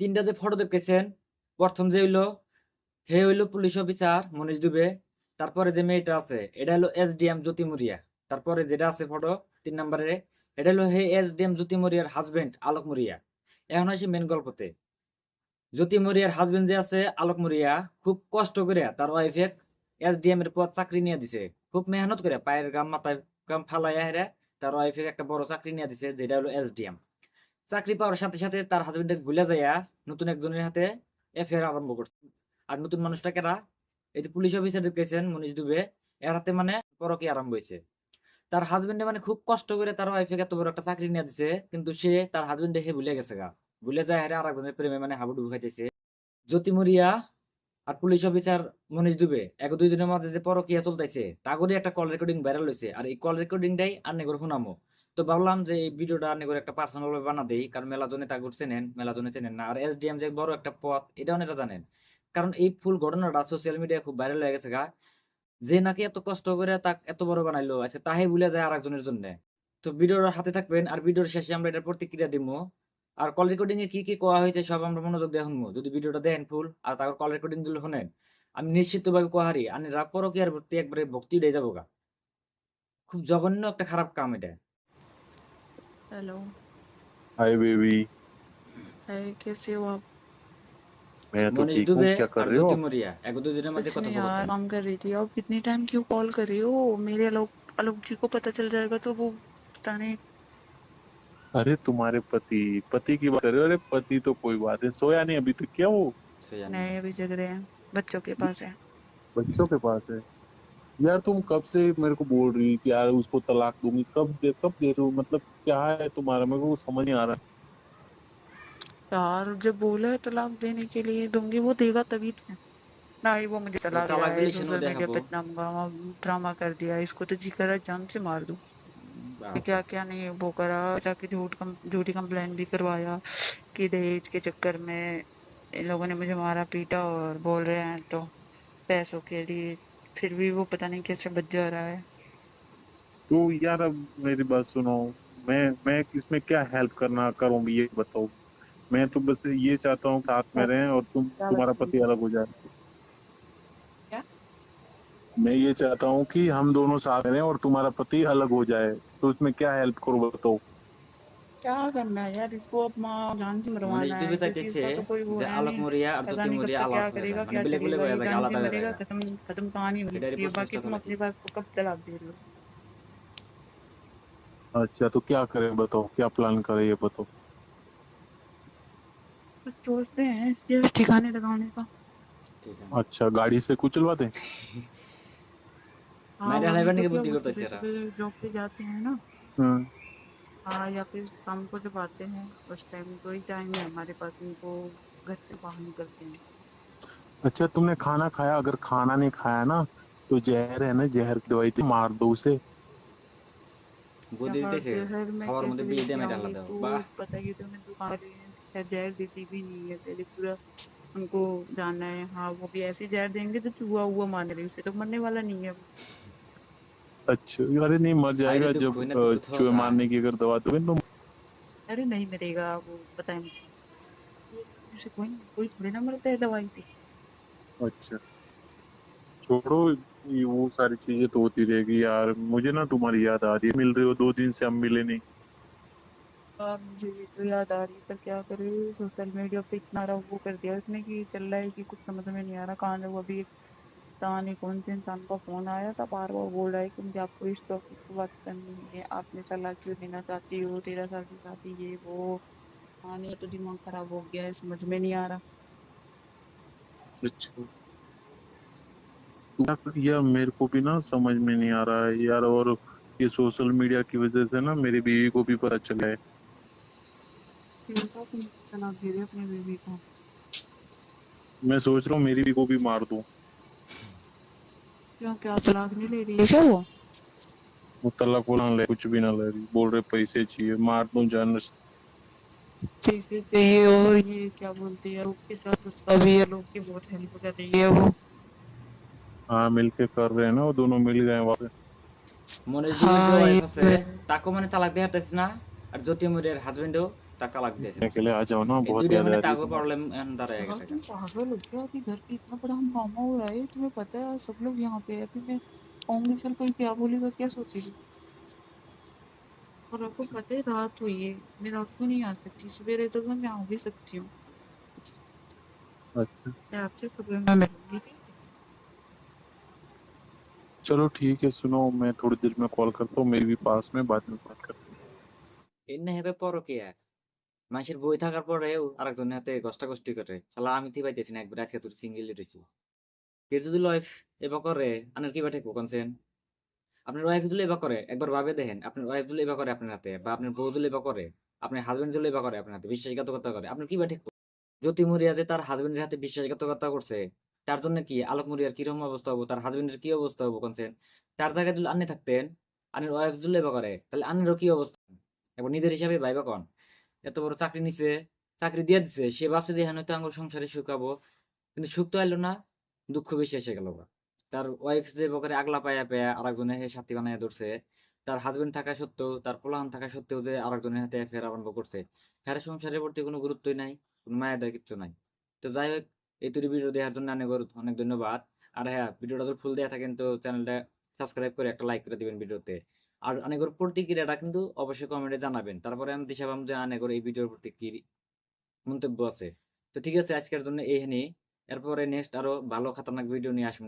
তিনটা যে ফটো দেখতেছেন, প্রথম যে হইল, হে হইল পুলিশ অফিসার মনীষ দুবে, তারপরে যে মেয়েটা আছে, এটা হলো এসডিএম জ্যোতি মুরিয়া তারপরে যেটা আছে ফটো তিন নম্বরে, এটা হলো হে এসডিএম জ্যোতি মুরিয়ার হাজবেন্ড এখন আসি মেন গল্পতে। জ্যোতি মুরিয়ার যে আছে, আলোক খুব কষ্ট করে তার ওয়াইফে এসডিএম এর পদ চাকরি নিয়ে দিছে। খুব মেহনত করে, পায়ের গাম মাথায় গাম ফালাইয়া হেরে তার ওয়াইফে একটা বড় চাকরি নিয়ে দিছে, যেটা হলো এসডিএম চাকরি পাওয়ার সাথে সাথে তার হাজবেন্ডের ভুলে যাইয়া নতুন একজনের হাতে এফআইআর আরম্ভ করছে। আর নতুন মানুষটা কেরা এই যে পুলিশ অফিসার দেখেছেন মনীষ দুবে, এর হাতে মানে পরকে আরম্ভ হয়েছে। তার হাজবেন্ডে মানে খুব কষ্ট করে তার ওয়াইফে এত বড় একটা চাকরি নিয়ে দিছে, কিন্তু সে তার হাজবেন্ডে হে ভুলে গেছে গা। ভুলে যায় হারে আর একজনের প্রেমে মানে হাবুডুবু খাইতেছে। জ্যোতি মরিয়া আর পুলিশ অফিসার মনীষ দুবে, এক দুইজনের মাঝে যে পরকিয়া চলতেছে, তাগরই একটা কল রেকর্ডিং ভাইরাল হয়েছে আর এই কল রেকর্ডিংটাই আর নেগর শুনামো তো ভাবলাম যে এই ভিডিওটা আর নেগর একটা পার্সোনাল ভাবে বানা দেই, কারণ মেলাজনে তাগর চেনেন, মেলাজনে চেনেন না। আর এসডিএম যে বড় একটা পথ ওনারা জানেন। কারণ এই ফুল ঘটনাটা সোশ্যাল মিডিয়ায় খুব ভাইরাল হয়ে গেছে গা। যে নাকি এত কষ্ট করে তাক এত বড় বানাইলো আচ্ছা তাহে ভুলে যায় আর একজনের জন্য। তো ভিডিওর হাতে থাকবেন, আর ভিডিওর শেষে আমরা এটার প্রতিক্রিয়া দিব আর কল রেকর্ডিং এ কি কি কোয়া হয়েছে সব আমরা মনোযোগ দিয়ে শুনব। যদি ভিডিওটা দেন ফুল, আর তারপর কল রেকর্ডিংগুলো শুনেন। আমি নিশ্চিতভাবে কোয়াহারি আমি রাগ আর ভর্তি একবারে ভক্তি দিয়ে যাব গা। খুব জঘন্য একটা খারাপ কাম এটা। हेलो। Hi baby. हाय कैसे हो आप? मैं तो ठीक हूँ क्या कर रहे हो? तिमरिया एक दो दिन मत कथा यार काम कर रही थी। आप इतनी टाइम क्यों कॉल कर रही हो? मेरे आलोक अलोक जी को पता चल जाएगा तो वो पता नहीं। अरे तुम्हारे पति पति की बात कर रहे हो? अरे पति तो कोई बात है सोया नहीं अभी तक क्या वो? सोया नहीं अभी जग रहे हैं बच्चों के पास है। बच्चों के पास है? यार तुम कब से मेरे को बोल रही कि यार उसको तलाक दूँगी? कब दे कब दे रहे हो? मतलब क्या है तुम्हारा? मेरे को समझ नहीं आ रहा। यार जब बोला है तलाक देने के लिए दूँगी वो देगा तभी तो। ना ही वो मुझे तलाक दिला है सोशल मीडिया। पे इतना ड्रामा ड्रामा कर दिया इसको तो जी करा जान से मार दूँ। क्या क्या नहीं वो करा जाके झूठ कम झूठी कंप्लेन भी करवाया कि दहेज के चक्कर में इन लोगों ने मुझे मारा पीटा और बोल रहे हैं तो पैसों के लिए फिर भी वो पता नहीं कैसे बच जा रहा है। तो यार अब मेरी बात सुनो मैं मैं इसमें क्या हेल्प करना करूँ ये बताओ। मैं तो बस ये चाहता हूँ साथ में रहें और तुम तुम्हारा पति अलग हो जाए। क्या? मैं ये चाहता हूँ कि हम दोनों साथ रहें और तुम्हारा पति अलग हो जाए। तो इसमें क्या हेल्प करो बताओ। क्या करना है यार? इसको अपना जान से मरवाना है तो कोई कैसे तो आलोक मोरिया अर्जुन मोरिया आलोक करेगा क्या बिल्कुल हो जाएगा था आलोक करेगा खत्म खत्म कहानी होनी है बाकी तुम अपने पास को कब तलाक दे रहे हो? अच्छा तो क्या करें बताओ क्या प्लान करें ये बताओ? कुछ सोचते हैं इसके ठिकाने लगाने का। अच्छा गाड़ी से कुचलवा दें? हाँ, मैं मेरे हस्बैंड तो की बुद्धि को तो जॉब पे जाते हैं ना। हम्म हाँ या फिर शाम को जब आते हैं उस टाइम दो तो ही टाइम है हमारे पास इनको घर से बाहर निकलते हैं। अच्छा तुमने खाना खाया? अगर खाना नहीं खाया ना तो जहर है ना? जहर की दवाई तो मार दो उसे। वो देते हाँ, से और मुझे भी दे मैं डाल देता हूँ पता है तुम्हें तो दुकान पे जहर देती भी नहीं है। पहले पूरा उनको जाना है। हाँ वो भी ऐसे जहर देंगे तो चूहा हुआ मार रही उसे तो मरने वाला नहीं है अच्छा अरे नहीं मर जाएगा जब ना अ, दुख थोड़ा चूहे मारने की अगर दवा दोगे तो अरे नहीं मरेगा वो है मुझे। उसे कोई कोई थोड़ी ना मरता है दवाई से। अच्छा। छोड़ो ये वो सारी चीज़ें तो होती रहेगी यार। मुझे ना तुम्हारी याद आ रही है मिल रही हो दो दिन से हम मिले नहीं। अब मुझे भी तो याद आ रही है पर क्या करे सोशल मीडिया पे इतना रहा वो कर दिया उसने कि चल रहा है कि कुछ समझ में नहीं आ रहा कहाँ जाऊँ अभी। एक पता नहीं कौन से इंसान का फ़ोन आया था? बार बार बोल रहा है कि मुझे आपको इस टॉपिक पे बात करनी है। आपने तलाक क्यों देना चाहती हो? साल की शादी ये वो। हाँ नहीं तो दिमाग खराब हो गया है समझ में नहीं आ रहा। अच्छा। यार मेरे को भी ना समझ में नहीं आ रहा है यार और ये सोशल मीडिया की वजह से ना मेरी बीवी को भी पता चला है। तुम तलाक दे रहे अपनी बीवी को। मैं सोच रहा हूँ मेरी बीवी को भी मार दूँ। क्यों क्या तलाक नहीं ले रही है क्या वो वो तलाक वो ना ले कुछ भी ना ले रही बोल रहे पैसे चाहिए मार दूं जान पैसे चाहिए और ये क्या बोलते हैं लोग के साथ उसका भी है लोग की बहुत हेल्प कर रही है वो हाँ मिलके कर रहे हैं ना वो दोनों मिल गए वहां पे মনীষ দুবের যে হ্যাঁ, ওয়াইফ এই আছে তাকেও মানে তালাক দিয়ে হারতেছে না আর জ্যোতি মরিয়ার হাজবেন্ডও टका लग गया अकेले आ जाओ ना बहुत ज़्यादा आ टाको प्रॉब्लम अंदर आ गया तुम पागल हो गया कि घर पे इतना बड़ा हंगामा हो रहा है तुम्हें पता है सब लोग यहाँ पे है। अभी मैं आऊँगी कल कोई क्या बोलेगा क्या सोचेगी और आपको पता है रात हुई है। मैं रात को नहीं आ सकती सवेरे तो मैं आ भी सकती हूँ। अच्छा। मैं आपसे सुबह में मिलूँगी चलो ठीक है सुनो मैं थोड़ी देर में कॉल करता हूँ मेरी भी पास में बाद में बात करता हूँ। इन्हें पे पर क्या है মানুষের বই থাকার পরেও আরেকজনের হাতে কষ্টা কষ্টি করে। শালা, আমি থি পাইতেছি না একবার? আজকে তোর সিঙ্গেল রয়েছি কেউ যদি ওয়াইফ এবার করে আনার কি বাটে কোনছেন আপনার ওয়াইফ যদি এবার করে, একবার ভাবে দেখেন, আপনার ওয়াইফ যদি এবার করে আপনার হাতে, বা আপনার বউ যদি এবার করে, আপনার হাজবেন্ড যদি এবার করে আপনার হাতে, বিশ্বাসঘাতকতা করে, আপনার কি বাটে জ্যোতি মুরিয়াতে তার হাজবেন্ডের হাতে বিশ্বাসঘাতকতা করছে, তার জন্য কি আলোক মুরিয়ার কীরকম অবস্থা হব? তার হাজব্যান্ডের কি অবস্থা হব কোনছেন তার জায়গায় যদি আন্নে থাকতেন আনের ওয়াইফ যদি এবার করে, তাহলে আনেরও কি অবস্থা? এবার নিজের হিসাবে ভাইবা কন। এত বড় চাকরি নিছে, চাকরি দিয়ে দিছে, সে ভাবছে যে হ্যাঁ আঙ্গুর সংসারে পাবো কিন্তু সুখ তো এলো না, দুঃখ বেশি এসে গেল। তার ওয়াইফ যে বকরে আগলা পায়া পায়া আরেকজনের সাথী বানায় ধরছে। তার হাজবেন্ড থাকা সত্ত্বেও, তার পোলাহান থাকা সত্ত্বেও যে আরেকজনের হাতে ফের আরম্ভ করছে। ফের সংসারের প্রতি কোনো গুরুত্বই নাই, কোনো মায়া দেয় কিচ্ছু নাই। তো যাই হোক, এই তুরি ভিডিও দেওয়ার জন্য অনেক অনেক ধন্যবাদ। আর হ্যাঁ ভিডিওটা যদি ফুল দেওয়া থাকেন তো চ্যানেলটা সাবস্ক্রাইব করে একটা লাইক করে দিবেন ভিডিওতে আর অনেকের প্রতিক্রিয়াটা কিন্তু অবশ্যই কমেন্টে জানাবেন। তারপরে আমি দিশা পাম যে অনেকের এই ভিডিওর প্রতি কি মন্তব্য আছে? তো ঠিক আছে, আজকের জন্য এই নিয়ে। এরপরে নেক্সট আরও ভালো, খাতারনাক ভিডিও নিয়ে আসব।